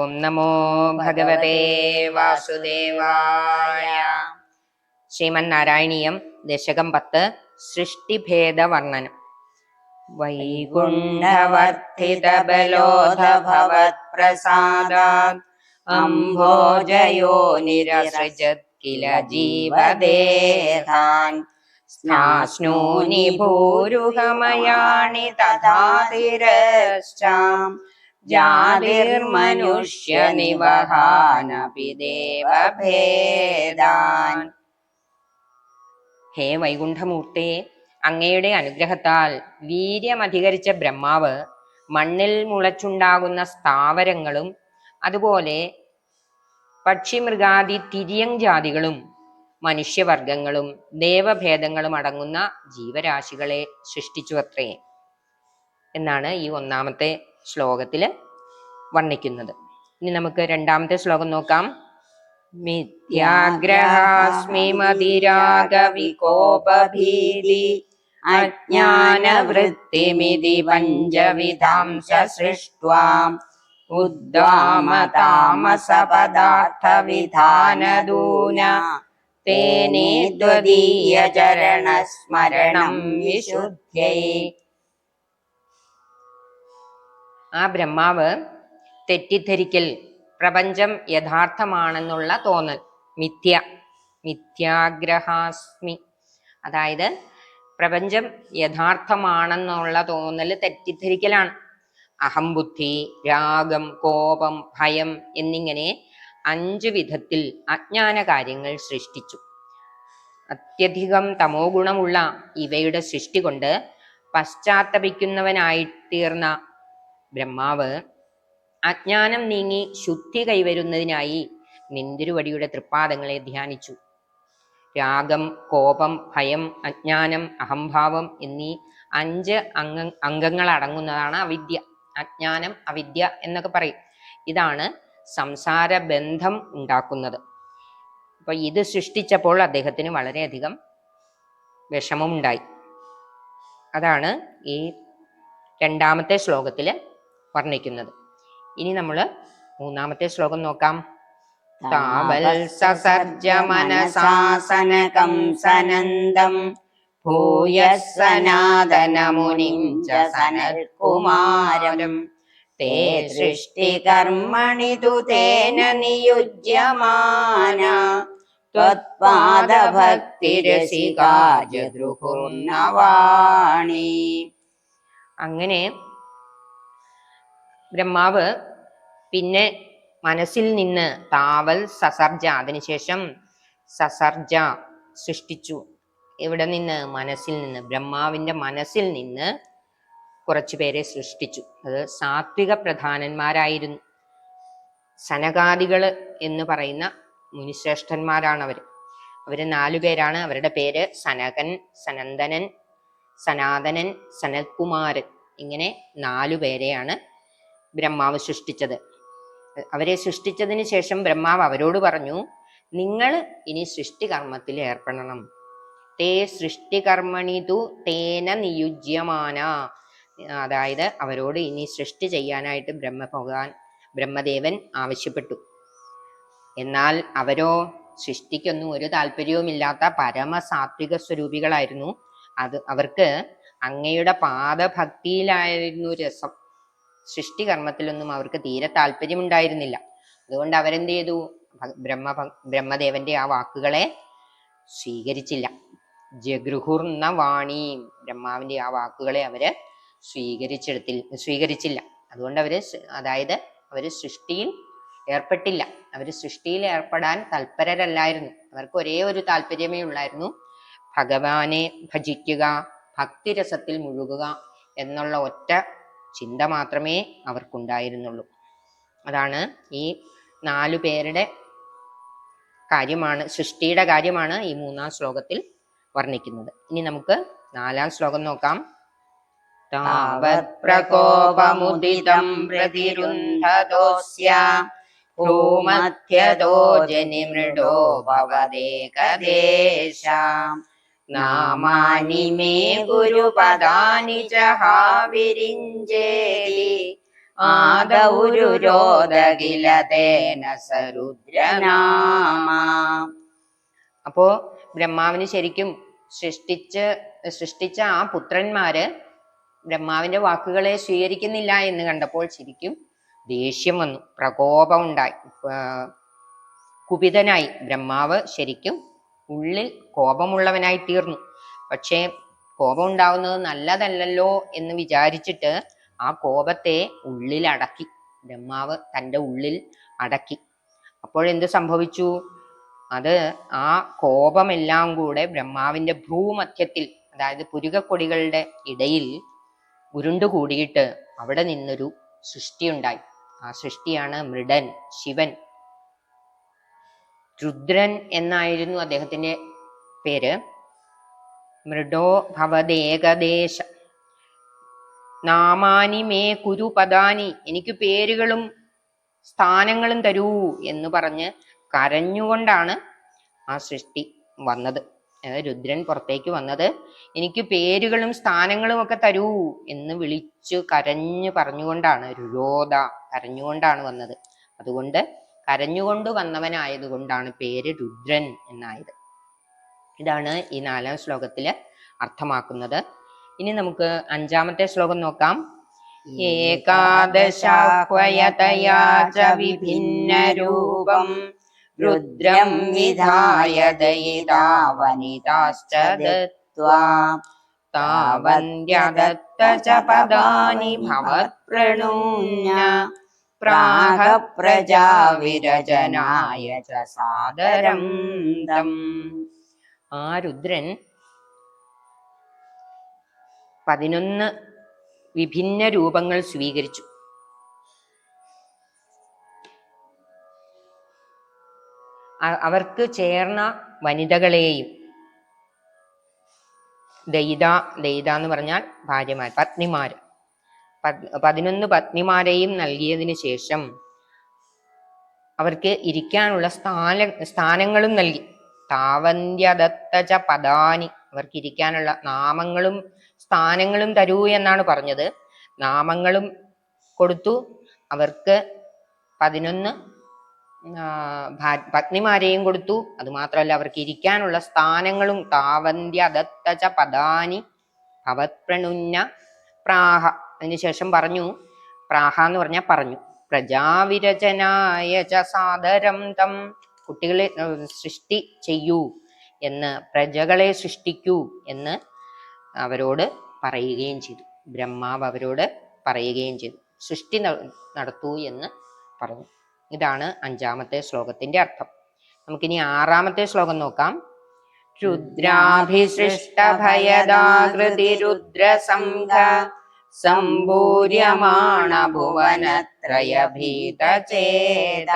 ഓം നമോ ഭഗവതേ വാസുദേവായ. ശ്രീമന്നാരായണീയം ദശകം പത്ത് സൃഷ്ടിഭേദവർണനം. വൈകുണ്ഠവർദ്ധിതബലോധഭവത്പ്രസാദാത് അംഭോജയോ നിരസൃജത് കില ജീവദേഹാൻ സ്നാശ്നൂനി ഭൂരുഹമയാണി തഥാതിരശ്ചാം. ജാതിർമനുഷ്യ നിവഹാനപി ദേവഭേദാൻ. ഹേ വൈകുണ്ഠമൂർത്തേ അങ്ങയുടെ അനുഗ്രഹത്താൽ വീര്യമധികരിച്ച ബ്രഹ്മാവ് മണ്ണിൽ മുളച്ചുണ്ടാകുന്ന സ്ഥാവരങ്ങളും അതുപോലെ പക്ഷിമൃഗാദി തിരിയങ് ജാതികളും മനുഷ്യവർഗങ്ങളും ദേവഭേദങ്ങളും അടങ്ങുന്ന ജീവരാശികളെ സൃഷ്ടിച്ചു അത്രേ എന്നാണ് ഈ ഒന്നാമത്തെ ശ്ലോകത്തിൽ വർണിക്കുന്നത്. ഇനി നമുക്ക് രണ്ടാമത്തെ ശ്ലോകം നോക്കാം. മിഥ്യാഗ്രഹാസ്മി മതിരാഗവികോപഭീതി അജ്ഞാനവൃത്തിമിതി പഞ്ചവിധാംശ സൃഷ്ട്വാം. ഉദ്വാമതാമസപദാർത്ഥവിധാനദൂന തേനേ ദ്വദീയ ചരണസ്മരണം വിശുദ്ധ്യൈ. ആ ബ്രഹ്മാവ് തെറ്റിദ്ധരിക്കൽ പ്രപഞ്ചം യഥാർത്ഥമാണെന്നുള്ള തോന്നൽ. മിഥ്യ. മിഥ്യാഗ്രഹാസ്മി. അതായത് പ്രപഞ്ചം യഥാർത്ഥമാണെന്നുള്ള തോന്നൽ തെറ്റിദ്ധരിക്കലാണ്. അഹംബുദ്ധി രാഗം കോപം ഭയം എന്നിങ്ങനെ അഞ്ചു വിധത്തിൽ അജ്ഞാന കാര്യങ്ങൾ സൃഷ്ടിച്ചു. അത്യധികം തമോ ഗുണമുള്ള ഇവയുടെ സൃഷ്ടി കൊണ്ട് പശ്ചാത്തപിക്കുന്നവനായിത്തീർന്ന ബ്രഹ്മാവ് അജ്ഞാനം നീങ്ങി ശുദ്ധി കൈവരുന്നതിനായി നിന്തിരുവടിയുടെ തൃപ്പാദങ്ങളെ ധ്യാനിച്ചു. രാഗം കോപം ഭയം അജ്ഞാനം അഹംഭാവം എന്നീ അഞ്ച് അംഗ അംഗങ്ങൾ അടങ്ങുന്നതാണ് അവിദ്യ. അജ്ഞാനം അവിദ്യ എന്നൊക്കെ പറയും. ഇതാണ് സംസാര ബന്ധം ഉണ്ടാക്കുന്നത്. അപ്പൊ ഇത് സൃഷ്ടിച്ചപ്പോൾ അദ്ദേഹത്തിന് വളരെയധികം വിഷമമുണ്ടായി. അതാണ് ഈ രണ്ടാമത്തെ ശ്ലോകത്തിൽ വർണിക്കുന്നത്. ഇനി നമ്മൾ മൂന്നാമത്തെ ശ്ലോകം നോക്കാം. താവൽ സസർജ മനസാസനകം സനന്ദം ഭൂയ സനാതനമുനിം ച സനൽകുമാരം. തേ സൃഷ്ടികർമ്മണി തു തേന നിയുജ്യമാന. ത്വത്പാദഭക്തിരസികാജദ്രുഹുർണവാണി അങ്ങനെ ബ്രഹ്മാവ് പിന്നെ മനസ്സിൽ നിന്ന് താവൽ സസർജ അതിനുശേഷം സസർജ സൃഷ്ടിച്ചു. ഇവിടെ നിന്ന്? മനസ്സിൽ നിന്ന്. ബ്രഹ്മാവിന്റെ മനസ്സിൽ നിന്ന് കുറച്ചു പേരെ സൃഷ്ടിച്ചു. അത് സാത്വിക പ്രധാനന്മാരായിരുന്നു. സനകാദികൾ എന്ന് പറയുന്ന മുനിശ്രേഷ്ഠന്മാരാണ് അവർ അവർ നാലു പേരാണ്. അവരുടെ പേര് സനകൻ സനന്ദനൻ സനാതനൻ സനൽകുമാരൻ ഇങ്ങനെ നാലു പേരെയാണ് ബ്രഹ്മാവ് സൃഷ്ടിച്ചത്. അവരെ സൃഷ്ടിച്ചതിന് ശേഷം ബ്രഹ്മാവ് അവരോട് പറഞ്ഞു നിങ്ങൾ ഇനി സൃഷ്ടികർമ്മത്തിൽ ഏർപ്പെടണം. തേ സൃഷ്ടികർമ്മണി തു തേന നിയുജ്യമാന. അതായത് അവരോട് ഇനി സൃഷ്ടി ചെയ്യാനായിട്ട് ബ്രഹ്മ ഭഗവാൻ ബ്രഹ്മദേവൻ ആവശ്യപ്പെട്ടു. എന്നാൽ അവരോ സൃഷ്ടിക്കൊന്നും ഒരു താല്പര്യവുമില്ലാത്ത പരമസാത്വിക സ്വരൂപികളായിരുന്നു. അത് അവർക്ക് അങ്ങയുടെ പാദഭക്തിയിലായിരുന്നു രസം. സൃഷ്ടികർമ്മത്തിലൊന്നും അവർക്ക് തീരെ താല്പര്യമുണ്ടായിരുന്നില്ല. അതുകൊണ്ട് അവരെന്ത് ചെയ്തു ബ്രഹ്മ ബ്രഹ്മദേവന്റെ ആ വാക്കുകളെ സ്വീകരിച്ചില്ല. ജഗൃഹുർന്ന വാണി ബ്രഹ്മാവിന്റെ ആ വാക്കുകളെ അവർ സ്വീകരിച്ചെടുത്തിൽ സ്വീകരിച്ചില്ല. അതുകൊണ്ട് അവർ അതായത് അവർ സൃഷ്ടിയിൽ ഏർപ്പെട്ടില്ല. അവർ സൃഷ്ടിയിൽ ഏർപ്പെടാൻ തൽപരരല്ലായിരുന്നു. അവർക്ക് ഒരേ ഒരു താല്പര്യമേ ഉള്ളായിരുന്നു. ഭഗവാനെ ഭജിക്കുക ഭക്തിരസത്തിൽ മുഴുകുക എന്നുള്ള ഒറ്റ ചിന്ത മാത്രമേ അവർക്കുണ്ടായിരുന്നുള്ളൂ. അതാണ് ഈ നാലു പേരുടെ കാര്യമാണ് സൃഷ്ടിയുടെ കാര്യമാണ് ഈ മൂന്നാം ശ്ലോകത്തിൽ വർണിക്കുന്നത്. ഇനി നമുക്ക് നാലാം ശ്ലോകം നോക്കാം. പ്രകോപമുദിതം പ്രതിരുന്ധതോസ്യ ഭൂമധ്യതോ ജനിമൃഡോ നാമാനി മേ ഗുരുപദാനി ച ഹാ വിരിഞ്ചേതി ആദൗരുരോധകിലതേന സരുദ്രനാമ. അപ്പോ ബ്രഹ്മാവിന് ശരിക്കും സൃഷ്ടിച്ച് സൃഷ്ടിച്ച ആ പുത്രന്മാര് ബ്രഹ്മാവിന്റെ വാക്കുകളെ സ്വീകരിക്കുന്നില്ല എന്ന് കണ്ടപ്പോൾ ശരിക്കും ദേഷ്യം വന്നു. പ്രകോപം ഉണ്ടായി. ആ, കുപിതനായി. ബ്രഹ്മാവ് ശരിക്കും ഉള്ളിൽ കോപമുള്ളവനായി തീർന്നു. പക്ഷേ കോപം ഉണ്ടാവുന്നത് നല്ലതല്ലല്ലോ എന്ന് വിചാരിച്ചിട്ട് ആ കോപത്തെ ഉള്ളിൽ അടക്കി. ബ്രഹ്മാവ് തന്റെ ഉള്ളിൽ അടക്കി. അപ്പോഴെന്ത് സംഭവിച്ചു? അത് ആ കോപമെല്ലാം കൂടെ ബ്രഹ്മാവിന്റെ ഭ്രൂമധ്യത്തിൽ അതായത് പുരുകക്കൊടികളുടെ ഇടയിൽ ഉരുണ്ടുകൂടിയിട്ട് അവിടെ നിന്നൊരു സൃഷ്ടിയുണ്ടായി ആ സൃഷ്ടിയാണ് മൃഡൻ ശിവൻ. രുദ്രൻ എന്നായിരുന്നു അദ്ദേഹത്തിന്റെ പേര്. മൃഡോ ഭവദേകദേശ നാമാനി മേ കുരു പദാനി എനിക്ക് പേരുകളും സ്ഥാനങ്ങളും തരൂ എന്ന് പറഞ്ഞ് കരഞ്ഞുകൊണ്ടാണ് ആ സൃഷ്ടി വന്നത്. രുദ്രൻ പുറത്തേക്ക് വന്നത് എനിക്ക് പേരുകളും സ്ഥാനങ്ങളും ഒക്കെ തരൂ എന്ന് വിളിച്ചു കരഞ്ഞു പറഞ്ഞുകൊണ്ടാണ് രുരോധ കരഞ്ഞുകൊണ്ടാണ് വന്നത്. അതുകൊണ്ട് കരഞ്ഞുകൊണ്ട് വന്നവനായതുകൊണ്ടാണ് പേര് രുദ്രൻ എന്നായത്. ഇതാണ് ഈ നാലാം ശ്ലോകത്തിൽ അർത്ഥമാക്കുന്നത്. ഇനി നമുക്ക് അഞ്ചാമത്തെ ശ്ലോകം നോക്കാം. ഏകാദശാഹ്വയതയാ ച വിഭിന്നരൂപം രുദ്രം വിധായ ദയിതാവനിതാശ്ച ദത്വാ താവന്ത്യദത്ത ച പദാനി ഭവത്പ്രണൂന്യ പ്രാഹ പ്രജാവിരചനായ സാദരം തം ആ രുദ്രൻ പതിനൊന്ന് വിഭിന്ന രൂപങ്ങൾ സ്വീകരിച്ചു. അവർക്ക് ചേർന്ന വനിതകളെയും ദയിത ദയിത എന്ന് പറഞ്ഞാൽ ഭാര്യമാർ പത്നിമാർ പത്- പതിനൊന്ന് പത്നിമാരെയും നൽകിയതിന് ശേഷം അവർക്ക് ഇരിക്കാനുള്ള സ്ഥാന സ്ഥാനങ്ങളും നൽകി. താവന്ത്യദത്തജ പദാനി അവർക്ക് ഇരിക്കാനുള്ള നാമങ്ങളും സ്ഥാനങ്ങളും തരൂ എന്നാണ് പറഞ്ഞത്. നാമങ്ങളും കൊടുത്തു. അവർക്ക് പതിനൊന്ന് പത്നിമാരെയും കൊടുത്തു. അതുമാത്രമല്ല അവർക്ക് ഇരിക്കാനുള്ള സ്ഥാനങ്ങളും താവന്ത്യദത്തജ പദാനി ഭവത്പ്രണുന്ന പ്രാഹ അതിനുശേഷം പറഞ്ഞു പ്രാഹ എന്ന് പറഞ്ഞാൽ പറഞ്ഞു. പ്രജാവിരചനായ സാദരം തം കുട്ടികളെ സൃഷ്ടി ചെയ്യൂ എന്ന് പ്രജകളെ സൃഷ്ടിക്കൂ എന്ന് അവരോട് പറയുകയും ചെയ്തു. ബ്രഹ്മാവ് അവരോട് പറയുകയും ചെയ്തു. സൃഷ്ടി നടത്തൂ എന്ന് പറഞ്ഞു. ഇതാണ് അഞ്ചാമത്തെ ശ്ലോകത്തിന്റെ അർത്ഥം. നമുക്കിനി ആറാമത്തെ ശ്ലോകം നോക്കാം. രുദ്രാഭിസൃഷ്ടഭയദാകൃതി രുദ്രസംഘ സംഭൂര്യമാണ ഭുവനത്രയഭീതചേത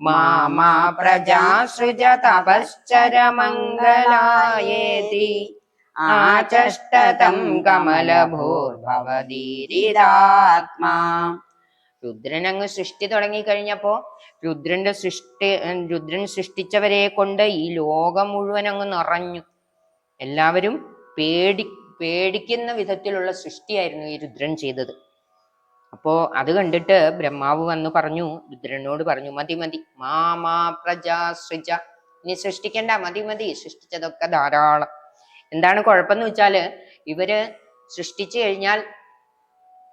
മാമാ പ്രജാസൃജ തപശ്ചരമംഗലായേതി ആചഷ്ടതം കമലഭൂർഭവതീരിതാത്മാ. രുദ്രൻ അങ്ങ് സൃഷ്ടി തുടങ്ങിക്കഴിഞ്ഞപ്പോ രുദ്രന്റെ സൃഷ്ടി രുദ്രൻ സൃഷ്ടിച്ചവരെ കൊണ്ട് ഈ ലോകം മുഴുവൻ അങ്ങ് നിറഞ്ഞു. എല്ലാവരും പേടി പേടിക്കുന്ന വിധത്തിലുള്ള സൃഷ്ടിയായിരുന്നു ഈ രുദ്രൻ ചെയ്തത്. അപ്പോ അത് കണ്ടിട്ട് ബ്രഹ്മാവ് വന്നു പറഞ്ഞു രുദ്രനോട് പറഞ്ഞു മതി മതി മാമാ പ്രജാ സൃജ. ഇനി സൃഷ്ടിക്കണ്ട മതി മതി സൃഷ്ടിച്ചതൊക്കെ ധാരാളം. എന്താണ് കുഴപ്പമെന്ന് വെച്ചാൽ ഇവർ സൃഷ്ടിച്ചു കഴിഞ്ഞാൽ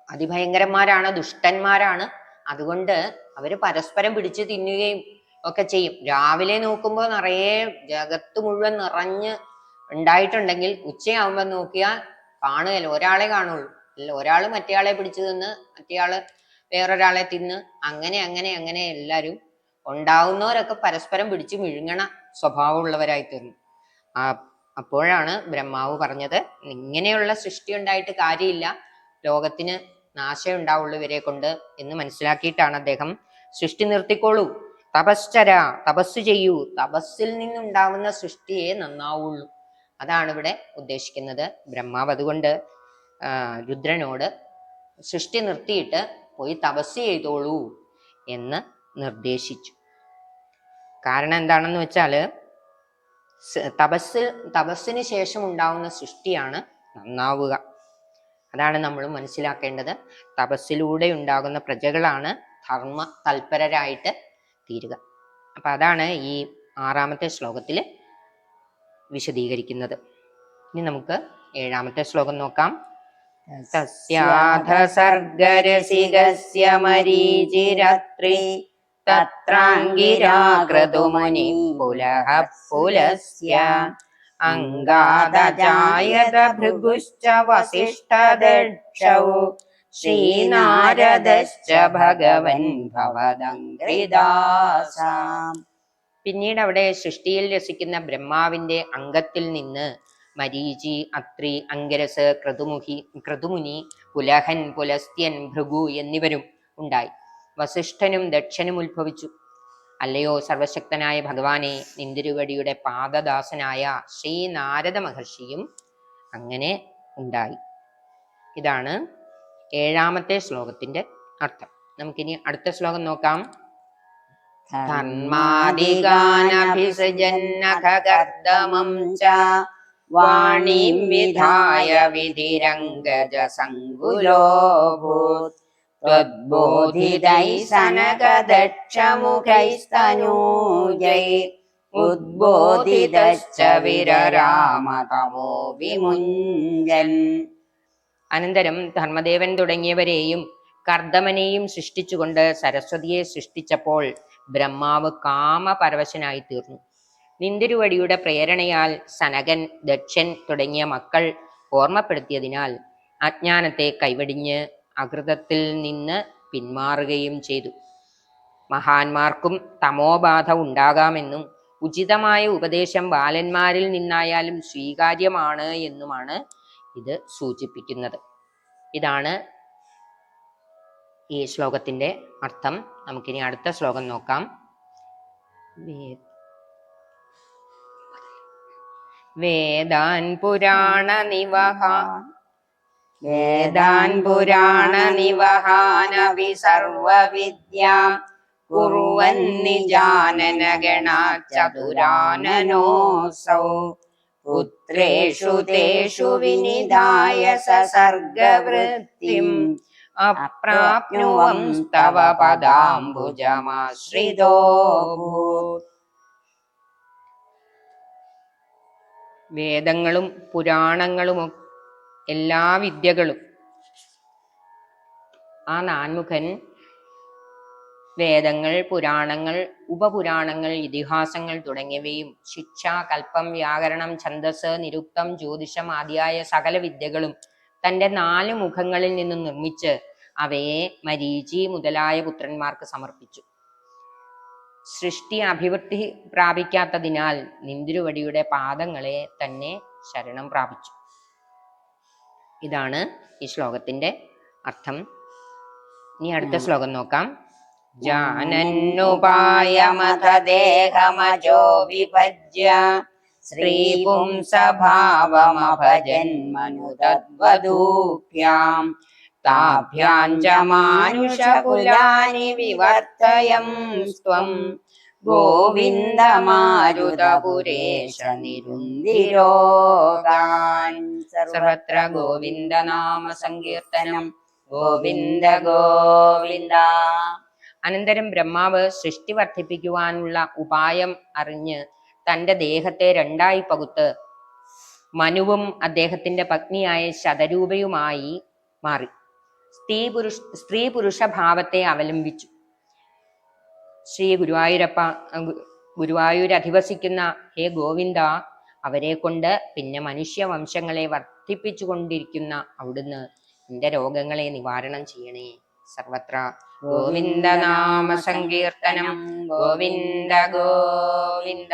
അതിഭയങ്കരന്മാരാണ് ദുഷ്ടന്മാരാണ്. അതുകൊണ്ട് അവർ പരസ്പരം പിടിച്ചു തിന്നുകയും ഒക്കെ ചെയ്യും. രാവിലെ നോക്കുമ്പോൾ നിറയെ ജഗത്ത് മുഴുവൻ നിറഞ്ഞ് ഉണ്ടായിട്ടുണ്ടെങ്കിൽ ഉച്ചയാകുമ്പോൾ നോക്കിയാൽ കാണുകയില്ല. ഒരാളെ കാണുള്ളൂ. അല്ല ഒരാൾ മറ്റേയാളെ പിടിച്ചു തിന്ന് മറ്റേയാൾ വേറൊരാളെ തിന്ന് അങ്ങനെ അങ്ങനെ അങ്ങനെ എല്ലാരും ഉണ്ടാവുന്നവരൊക്കെ പരസ്പരം പിടിച്ചു വിഴുങ്ങണ സ്വഭാവമുള്ളവരായി തീർന്നു. ആ അപ്പോഴാണ് ബ്രഹ്മാവ് പറഞ്ഞത് ഇങ്ങനെയുള്ള സൃഷ്ടി ഉണ്ടായിട്ട് കാര്യമില്ല. ലോകത്തിന് നാശം ഉണ്ടാവുള്ളൂ ഇവരെ കൊണ്ട് എന്ന് മനസ്സിലാക്കിയിട്ടാണ് അദ്ദേഹം സൃഷ്ടി നിർത്തിക്കോളൂ. തപശ്ചര തപസ് ചെയ്യൂ. തപസ്സിൽ നിന്നുണ്ടാവുന്ന സൃഷ്ടിയെ നന്നാവുള്ളൂ. അതാണ് ഇവിടെ ഉദ്ദേശിക്കുന്നത്. ബ്രഹ്മാവ് അതുകൊണ്ട് രുദ്രനോട് സൃഷ്ടി നിർത്തിയിട്ട് പോയി തപസ് ചെയ്തോളൂ എന്ന് നിർദ്ദേശിച്ചു. കാരണം എന്താണെന്ന് വെച്ചാൽ സ് തപസ് തപസ്സിന് ശേഷം ഉണ്ടാവുന്ന സൃഷ്ടിയാണ് നന്നാവുക. അതാണ് നമ്മൾ മനസ്സിലാക്കേണ്ടത്. തപസ്സിലൂടെ ഉണ്ടാകുന്ന പ്രജകളാണ് ധർമ്മ തൽപരരായിട്ട് തീരുക. അപ്പൊ അതാണ് ഈ ആറാമത്തെ ശ്ലോകത്തിൽ വിശദീകരിക്കുന്നത്. ഇനി നമുക്ക് ഏഴാമത്തെ ശ്ലോകം നോക്കാം. തസ്യാധ സർഗരസികസ്യ മരീചിരത്രി തത്രാംഗിരാകൃതുമുനി പുലഹ പുലസ്യ അങ്കാദജായത ഭൃഗുശ്ച വസിഷ്ഠദക്ഷൗ ശ്രീനാരദശ്ച ഭഗവൻ ഭവദംഗ്രിദാസാം പിന്നീട് അവിടെ സൃഷ്ടിയിൽ രസിക്കുന്ന ബ്രഹ്മാവിന്റെ അംഗത്തിൽ നിന്ന് മരീചി അത്രി അങ്കരസ് ക്രതുമുഹി ക്രതുമുനി പുലഹൻ പുലസ്ത്യൻ ഭൃഗു എന്നിവരും ഉണ്ടായി. വസിഷ്ഠനും ദക്ഷനും ഉത്ഭവിച്ചു. അല്ലയോ സർവശക്തനായ ഭഗവാനെ നിന്തിരുവടിയുടെ പാദദാസനായ ശ്രീ നാരദ മഹർഷിയും അങ്ങനെ ഉണ്ടായി. ഇതാണ് ഏഴാമത്തെ ശ്ലോകത്തിന്റെ അർത്ഥം. നമുക്കിനി അടുത്ത ശ്ലോകം നോക്കാം. ധർമാദിഗാനഭിസൃജന്നഖകർദമം ച വാണീം വിധായ വിധിരംഗജ സങ്കുലോഭൂത് त्वद्बोधितैः सनकदक्षमुखैस्तनूजै ഉദ്ബോധിതശ്ച വിരരാമതമോ വിമുഞ്ചൻ അനന്തരം ധർമ്മദേവൻ തുടങ്ങിയവരെയും കർദമനെയും സൃഷ്ടിച്ചുകൊണ്ട് സരസ്വതിയെ സൃഷ്ടിച്ചപ്പോൾ ബ്രഹ്മാവ് കാമപരവശനായി തീർന്നു നിന്തിരുവടിയുടെ പ്രേരണയാൽ സനകൻ ദക്ഷൻ തുടങ്ങിയ മക്കൾ ഓർമ്മപ്പെടുത്തിയതിനാൽ അജ്ഞാനത്തെ കൈവടിഞ്ഞ് അകൃതത്തിൽ നിന്ന് പിന്മാറുകയും ചെയ്തു. മഹാന്മാർക്കും തമോബാധ ഉണ്ടാകാമെന്നും ഉചിതമായ ഉപദേശം ബാലന്മാരിൽ നിന്നായാലും സ്വീകാര്യമാണ് എന്നുമാണ് ഇത് സൂചിപ്പിക്കുന്നത്. ഇതാണ് ഈ ശ്ലോകത്തിന്റെ അർത്ഥം. നമുക്കിനി അടുത്ത ശ്ലോകം നോക്കാം. വേദാൻ പുരാണ നിവഹ വേദാൻ പുരാണ നിവഹാനവി സർവവിദ്യാം. കുറുവന്നിജാനന ഗണാചതുരാനനോസൗ പുത്രേഷു തേഷു വിനിധായ സസർഗവൃത്തിം അപ്രാപ്നുവം തവ പദാംബുജമാശ്രിതോ വേദങ്ങളും പുരാണങ്ങളും എല്ലാ വിദ്യകളും. ആ നാൻമുഖൻ വേദങ്ങൾ പുരാണങ്ങൾ ഉപപുരാണങ്ങൾ ഇതിഹാസങ്ങൾ തുടങ്ങിയവയും ശിക്ഷ കൽപ്പം വ്യാകരണം ഛന്ദസ് നിരുക്തം ജ്യോതിഷം ആദിയായ സകല വിദ്യകളും തന്റെ നാല് മുഖങ്ങളിൽ നിന്നും നിർമ്മിച്ച് അവയെ മരീചി മുതലായ പുത്രന്മാർക്ക് സമർപ്പിച്ചു. സൃഷ്ടി അഭിവൃദ്ധി പ്രാപിക്കാത്തതിനാൽ നിന്തിരുവടിയുടെ പാദങ്ങളെ തന്നെ ശരണം പ്രാപിച്ചു. ഇതാണ് ഈ ശ്ലോകത്തിന്റെ അർത്ഥം. ഇനി അടുത്ത ശ്ലോകം നോക്കാം. ജാനന്നുപായമത ദേഹമജോ വിഭജ്യ ശ്രീപുംസഭാവമഭജന്മനു താഭ്യാം ച മാനുഷകുലാനി വിവർത്തയം സ്വം ഗോവിന്ദമാരുതപുരേശ നിരുന്തിരോഗാൻ. സർവത്ര ഗോവിന്ദനാമ സങ്കീർത്തനം ഗോവിന്ദ ഗോവിന്ദ. അനന്തരം ബ്രഹ്മാവ് സൃഷ്ടി വർദ്ധിപ്പിക്കുവാനുള്ള ഉപായം അറിഞ്ഞ് തന്റെ ദേഹത്തെ രണ്ടായി പകുത്ത് മനുവും അദ്ദേഹത്തിന്റെ പത്നിയായ ശതരൂപയുമായി മാറി. സ്ത്രീ പുരുഷ സ്ത്രീ പുരുഷ ഭാവത്തെ അവലംബിച്ചു. ശ്രീ ഗുരുവായൂരപ്പ ഗുരുവായൂർ അധിവസിക്കുന്ന ഹേ ഗോവിന്ദ അവരെ കൊണ്ട് പിന്നെ മനുഷ്യ വംശങ്ങളെ വർദ്ധിപ്പിച്ചുകൊണ്ടിരിക്കുന്ന അവിടുന്ന് എന്റെ രോഗങ്ങളെ നിവാരണം ചെയ്യണേ. സർവത്ര ഗോവിന്ദ നാമ സങ്കീർത്തനം. ഗോവിന്ദ ഗോവിന്ദ.